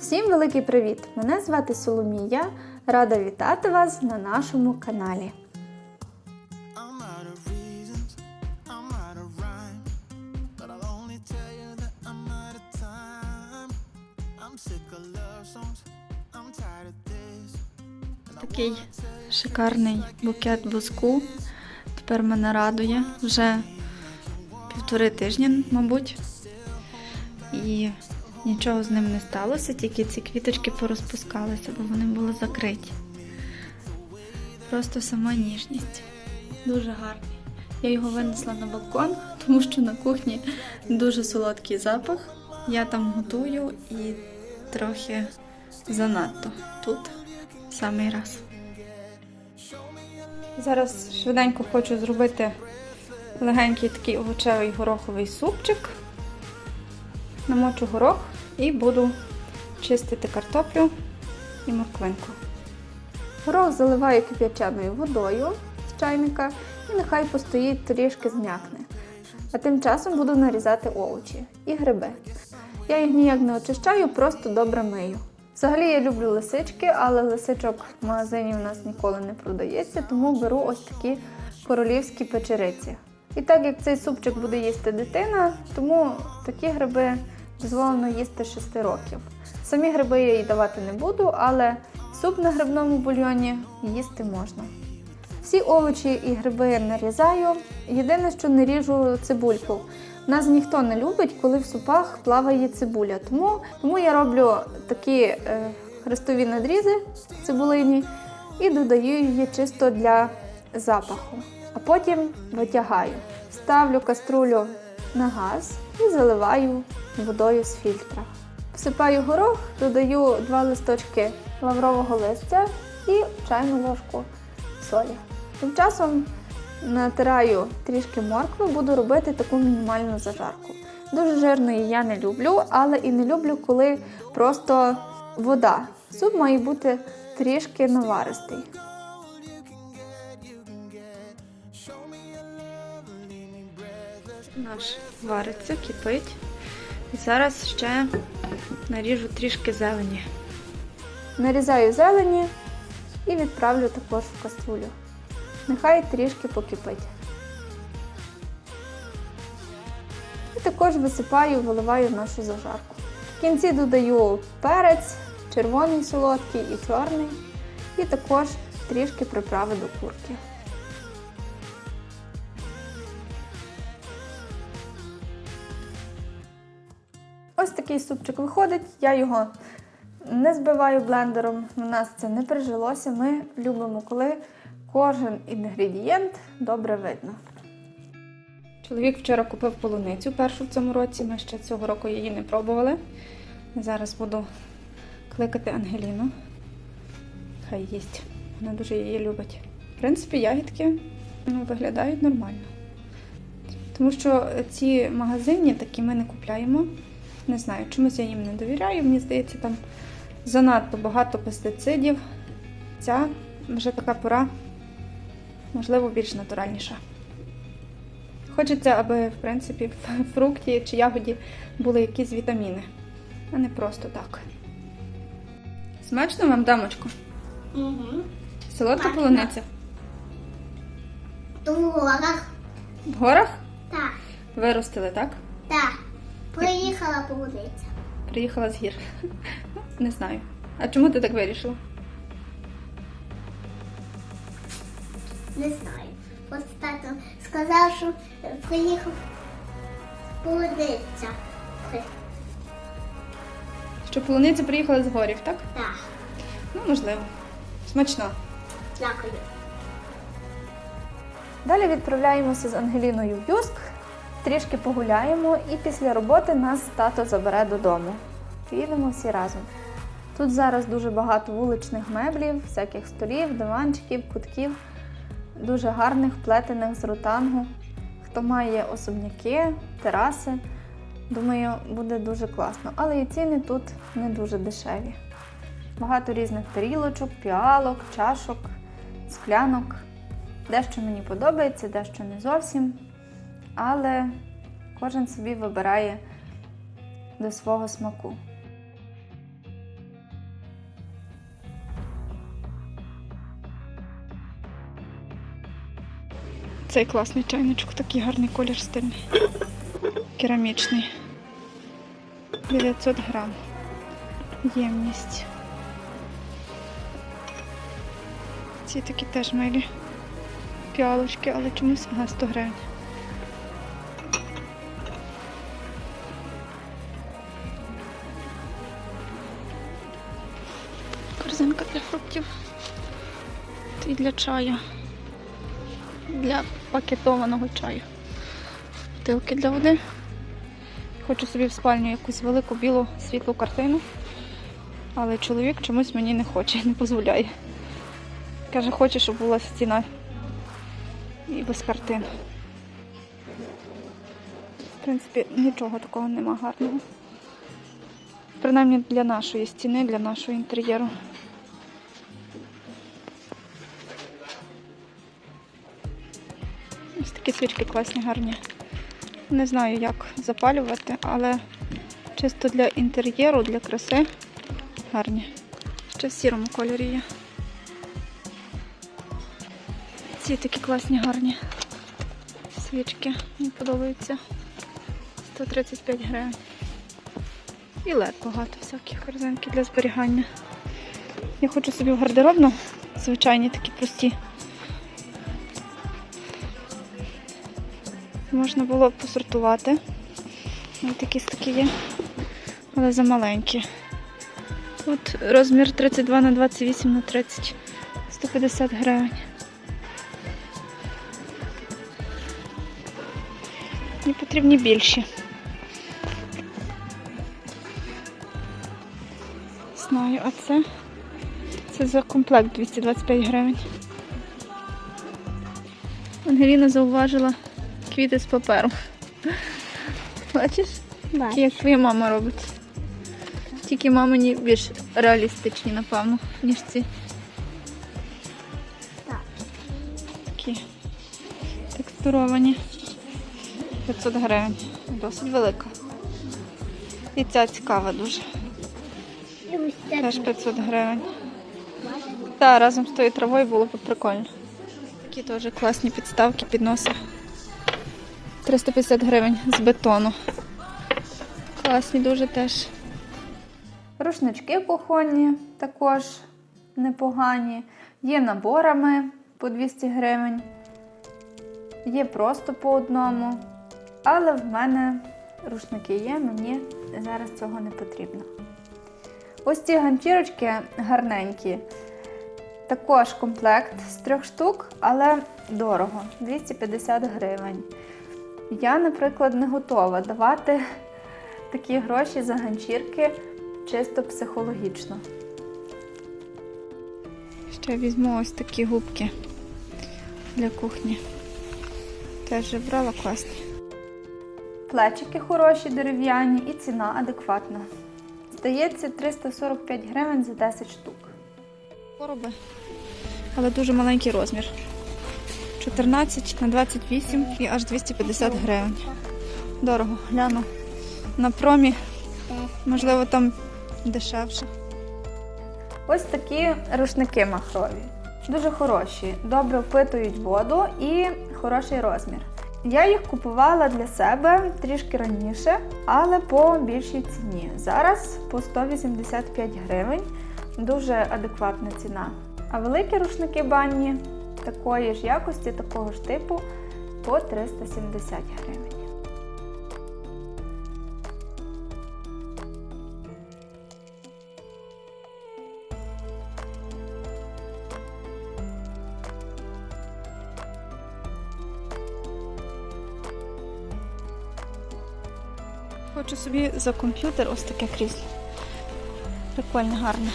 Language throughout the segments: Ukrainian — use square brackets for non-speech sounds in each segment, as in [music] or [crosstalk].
Всім великий привіт! Мене звати Соломія. Рада вітати вас на нашому каналі. Такий шикарний букет буску. Тепер мене радує вже півтори тижні, мабуть. І нічого з ним не сталося, тільки ці квіточки порозпускалися, бо вони були закриті. Просто сама ніжність. Дуже гарний. Я його винесла на балкон, тому що на кухні дуже солодкий запах. Я там готую і трохи занадто тут в самий раз. Зараз швиденько хочу зробити легенький такий овочевий гороховий супчик. Намочу горох і буду чистити картоплю і морквинку. Горох заливаю кип'ячаною водою з чайника і нехай постоїть трішки зм'якне. А тим часом буду нарізати овочі і гриби. Я їх ніяк не очищаю, просто добре мию. Взагалі я люблю лисички, але лисичок в магазині у нас ніколи не продається, тому беру ось такі королівські печериці. І так як цей супчик буде їсти дитина, тому такі гриби дозволено їсти 6 років. Самі гриби я їй давати не буду, але суп на грибному бульйоні їсти можна. Всі овочі і гриби нарізаю. Єдине, що не ріжу цибульку. Нас ніхто не любить, коли в супах плаває цибуля. Тому, тому я роблю такі е, хрестові надрізи цибулині і додаю її чисто для запаху. А потім витягаю. Ставлю каструлю на газ і заливаю водою з фільтра. Всипаю горох, додаю два листочки лаврового листя і чайну ложку солі. Тим часом натираю трішки моркви, буду робити таку мінімальну зажарку. Дуже жирної я не люблю, але і не люблю, коли просто вода. Суп має бути трішки наваристий. Наш вариться, кипить. І зараз ще наріжу трішки зелені. Нарізаю зелені і відправлю також в каструлю. Нехай трішки покипить. І також висипаю, виливаю нашу зажарку. В кінці додаю перець, червоний солодкий і чорний, і також трішки приправи до курки. Ось такий супчик виходить. Я його не збиваю блендером. У нас це не прижилося. Ми любимо, коли кожен інгредієнт добре видно. Чоловік вчора купив полуницю першу в цьому році. Ми ще цього року її не пробували. Зараз буду кликати Ангеліну. Хай їсть. Вона дуже її любить. В принципі, ягідки ну, виглядають нормально. Тому що ці магазинні такі ми не купляємо. Не знаю, чомусь я їм не довіряю. Мені здається, там занадто багато пестицидів. Ця вже така пора, можливо, більш натуральніша. Хочеться, аби, в принципі, в фрукті чи ягоді були якісь вітаміни, а не просто так. Смачно вам, дамочко? Угу. Солодка Смачно. полуниця. В горах. В горах Так, виростили, так? так. Приїхала полуниця. Приїхала з гір. Не знаю. А чому ти так вирішила? Не знаю. Ось тато сказав, що приїхав полуниця. Що полуниця приїхала з горів, так? Так, Ну, можливо. Смачно. дякую. Далі відправляємося з Ангеліною в Юск, трішки погуляємо і після роботи нас тато забере додому. Поїдемо всі разом. Тут зараз дуже багато вуличних меблів, всяких столів, диванчиків, кутків, дуже гарних, плетених з ротангу. Хто має особняки, тераси, думаю, буде дуже класно. Але і ціни тут не дуже дешеві. Багато різних тарілочок, піалок, чашок, склянок. Дещо мені подобається, дещо не зовсім але кожен собі вибирає до свого смаку. Цей класний чайничок, такий гарний колір стильний. Керамічний. 900 грам. Ємність. Ці такі теж милі піалочки, але чомусь на 100 гривень. Корзинка. І для чаю. Для пакетованого чаю. Бутилки для води. Хочу собі в спальню якусь велику білу світлу картину. Але чоловік чомусь мені не хоче, не дозволяє. Каже, хоче, щоб була стіна і без картин. В принципі, нічого такого нема гарного. Принаймні для нашої стіни, для нашого інтер'єру. Свічки класні, гарні. Не знаю, як запалювати, але чисто для інтер'єру, для краси гарні. Ще в сірому кольорі є. Ці такі класні, гарні свічки. Мені подобаються. 135 гривень. І лед багато всяких корзинки для зберігання. Я хочу собі в гардеробну, звичайні такі прості. Можна було б посортувати. Ось такі такі є, але замаленькі. Тут розмір 32 на 28 на 30, 150 гривень. Мені потрібні більші. Знаю, а це? Це за комплект 225 гривень. Ангеліна зауважила квіти з паперу. Бачиш? Бачу. Як твоя мама робить. Тільки мамині більш реалістичні, напевно, ніж ці. Так. Такі текстуровані. 500 гривень. Досить велика. І ця цікава дуже. Теж 500 гривень. Так, разом з тою травою було б прикольно. Такі теж класні підставки, підноси. 350 гривень з бетону. Класні дуже теж. Рушнички кухонні також непогані. Є наборами по 200 гривень. Є просто по одному. Але в мене рушники є, мені зараз цього не потрібно. Ось ці ганчірочки гарненькі. Також комплект з трьох штук, але дорого 250 гривень. Я, наприклад, не готова давати такі гроші за ганчірки чисто психологічно. Ще візьму ось такі губки для кухні. Теж вже брала класні. Плечики хороші, дерев'яні і ціна адекватна. Здається, 345 гривень за 10 штук. Короби, але дуже маленький розмір. 14 на 28 і аж 250 гривень. Дорого, гляну. На промі, можливо, там дешевше. Ось такі рушники махрові. Дуже хороші, добре впитують воду і хороший розмір. Я їх купувала для себе трішки раніше, але по більшій ціні. Зараз по 185 гривень. Дуже адекватна ціна. А великі рушники банні такої ж якості, такого ж типу по 370 гривень. Хочу собі за комп'ютер ось таке крісло. Прикольне, гарне.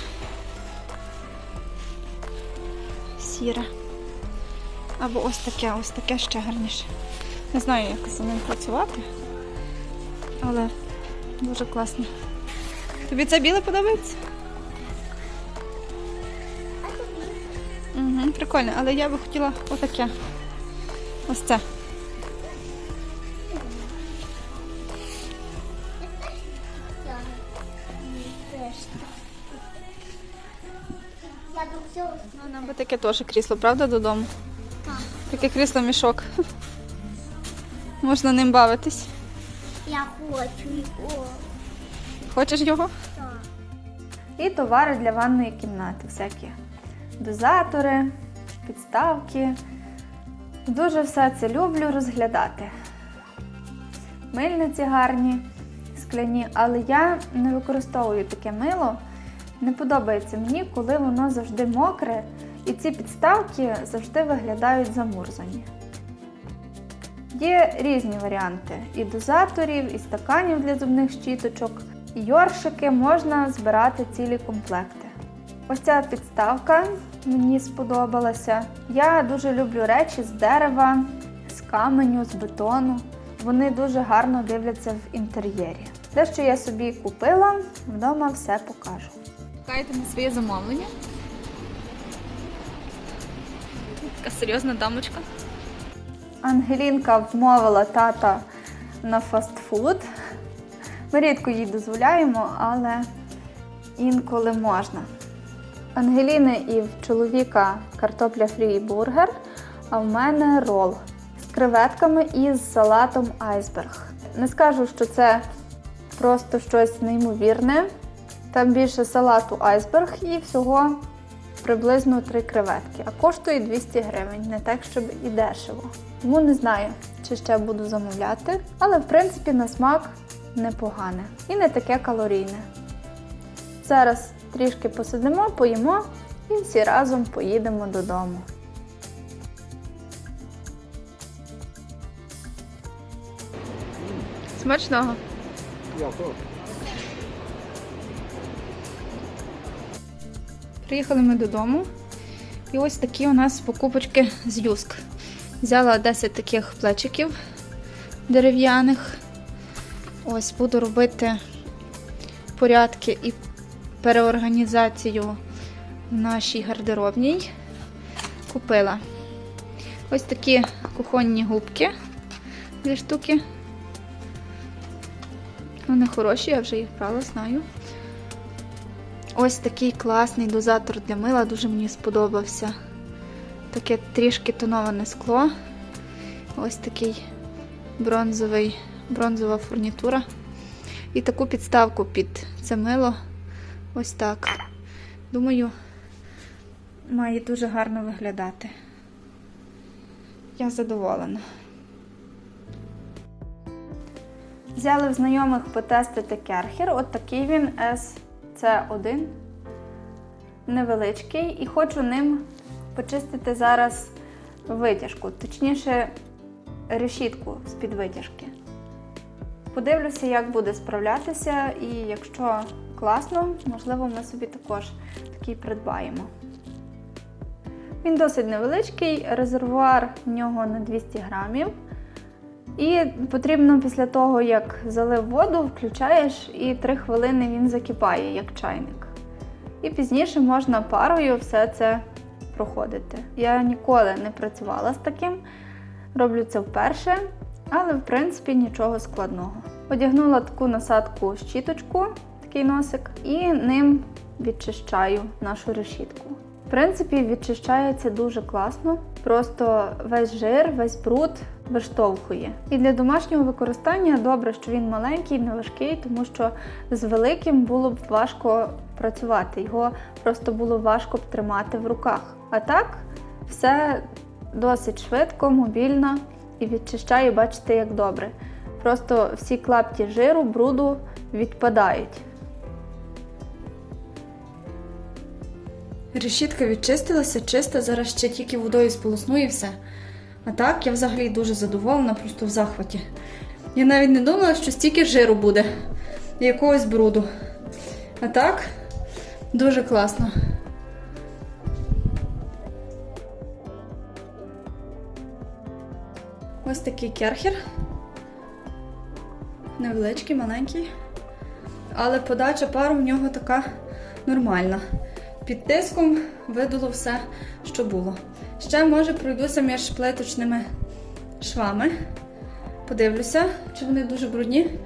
Сіре. Або ось таке, ось таке ще гарніше. Не знаю, як за ним працювати, але дуже класно. Тобі це біле подобається? Угу, прикольно, але я би хотіла отаке. Ось це. Ну, нам би таке теж крісло, правда, додому? Так. Таке крісло мішок. Можна ним бавитись. Я хочу його. Хочеш його? Так. І товари для ванної кімнати, всякі дозатори, підставки. Дуже все це люблю розглядати. Мильниці гарні, скляні, але я не використовую таке мило. Не подобається мені, коли воно завжди мокре, і ці підставки завжди виглядають замурзані. Є різні варіанти і дозаторів, і стаканів для зубних щіточок, і йоршики можна збирати цілі комплекти. Ось ця підставка мені сподобалася. Я дуже люблю речі з дерева, з каменю, з бетону. Вони дуже гарно дивляться в інтер'єрі. Те, що я собі купила, вдома все покажу. Чекаєте на своє замовлення. Така серйозна дамочка. Ангелінка вмовила тата на фастфуд. Ми рідко їй дозволяємо, але інколи можна. Ангеліни і в чоловіка картопля фрі і бургер, а в мене рол з креветками і з салатом айсберг. Не скажу, що це просто щось неймовірне. Там більше салату айсберг і всього приблизно 3 креветки, а коштує 200 гривень, не так, щоб і дешево. Тому не знаю, чи ще буду замовляти, але в принципі на смак непогане і не таке калорійне. Зараз трішки посидимо, поїмо і всі разом поїдемо додому. Смачного. Приїхали ми додому. І ось такі у нас покупочки з юск. Взяла 10 таких плечиків дерев'яних. Ось буду робити порядки і переорганізацію в нашій гардеробній. Купила ось такі кухонні губки дві штуки. Вони хороші, я вже їх брала, знаю. Ось такий класний дозатор для мила, дуже мені сподобався. Таке трішки тоноване скло. Ось такий бронзовий, бронзова фурнітура. І таку підставку під це мило. Ось так. Думаю, має дуже гарно виглядати. Я задоволена. Взяли в знайомих потестити керхер. От такий він SC1. Невеличкий. І хочу ним почистити зараз витяжку, точніше, решітку з-під витяжки. Подивлюся, як буде справлятися, і якщо класно, можливо, ми собі також такий придбаємо. Він досить невеличкий, резервуар в нього на 200 грамів. І потрібно після того, як залив воду, включаєш і 3 хвилини він закипає, як чайник. І пізніше можна парою все це проходити. Я ніколи не працювала з таким, роблю це вперше, але в принципі нічого складного. Одягнула таку насадку щіточку, такий носик, і ним відчищаю нашу решітку. В принципі, відчищається дуже класно. Просто весь жир, весь бруд виштовхує. І для домашнього використання добре, що він маленький, не важкий, тому що з великим було б важко працювати. Його просто було важко б тримати в руках. А так, все досить швидко, мобільно і відчищаю, бачите, як добре. Просто всі клапті жиру, бруду відпадають. Решітка відчистилася, чиста, зараз ще тільки водою сполосну і все. А так, я взагалі дуже задоволена, просто в захваті. Я навіть не думала, що стільки жиру буде і якогось бруду. А так, дуже класно. Ось такий керхер. Невеличкий, маленький. Але подача пару в нього така нормальна. Під тиском видало все, що було. Ще, може, пройдуся між плиточними швами. Подивлюся, чи вони дуже брудні.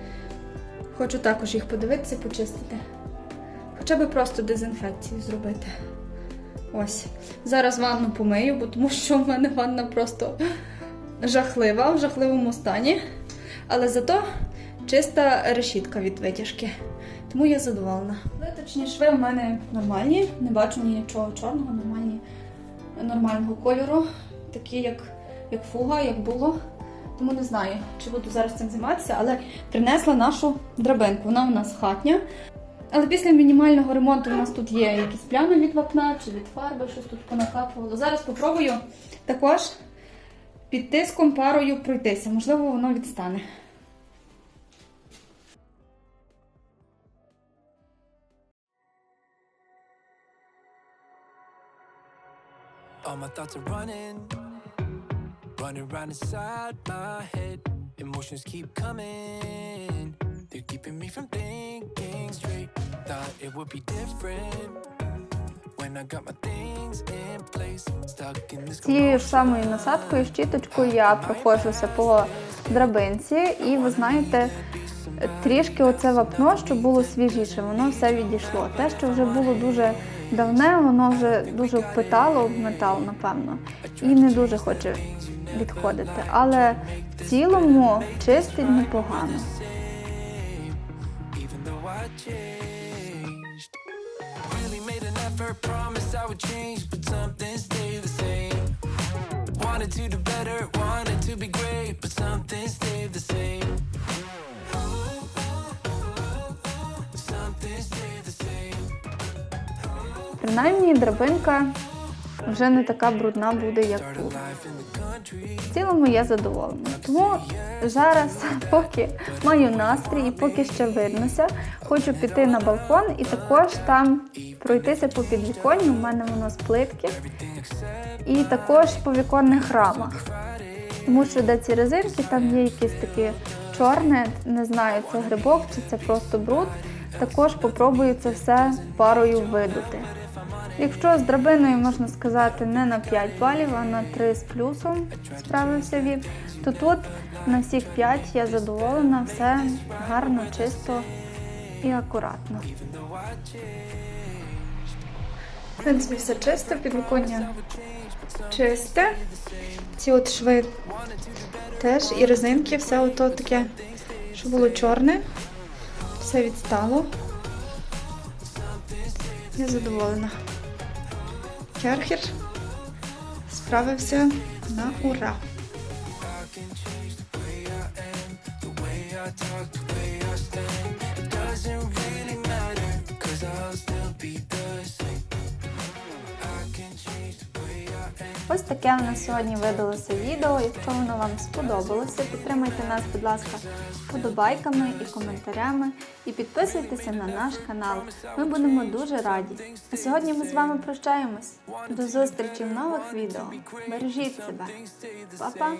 Хочу також їх подивитися, почистити. Хоча би просто дезінфекцію зробити. Ось. Зараз ванну помию, бо тому що в мене ванна просто жахлива, в жахливому стані. Але зато чиста решітка від витяжки. Тому я задоволена. Виточні шви в мене нормальні, не бачу нічого чорного, нормальні, нормального кольору, такі як, як фуга, як було. Тому не знаю, чи буду зараз цим займатися, але принесла нашу драбинку. Вона у нас хатня. Але після мінімального ремонту у нас тут є якісь плями від вапна чи від фарби, щось тут понакапувало. Зараз спробую також під тиском парою пройтися. Можливо, воно відстане. My thoughts are running, running round inside my head. Emotions keep coming, they're keeping me from thinking straight. Thought it would be different when I got my things in place. Stuck in this Цією ж самою насадкою, щіточкою я проходжуся по драбинці, і ви знаєте, трішки оце вапно, що було свіжіше, воно все відійшло. Те, що вже було дуже давне, воно вже дуже впитало в метал, напевно, і не дуже хоче відходити. Але в цілому чистить непогано. Принаймні, драбинка вже не така брудна буде, як country. В цілому я задоволена. Тому зараз, [laughs] поки маю настрій і поки ще виднося, хочу піти на балкон і також там пройтися по підвіконню. У мене воно з плитки. І також по віконних рамах. Тому що де ці резинки, там є якесь таке чорне, не знаю, це грибок чи це просто бруд. Також попробую це все парою видути. Якщо з драбиною можна сказати не на 5 балів, а на 3 з плюсом справився він, то тут на всіх 5 я задоволена, все гарно, чисто і акуратно. В принципі, все чисто, підвіконня чисте. Ці от шви теж і резинки, все ото таке, що було чорне, все відстало. Я задоволена. Керхер справився на ура. Ось таке у нас сьогодні видалося відео. Якщо воно вам сподобалося, підтримайте нас, будь ласка, вподобайками і коментарями. І підписуйтеся на наш канал. Ми будемо дуже раді. А сьогодні ми з вами прощаємось. До зустрічі в нових відео. Бережіть себе. Па-па!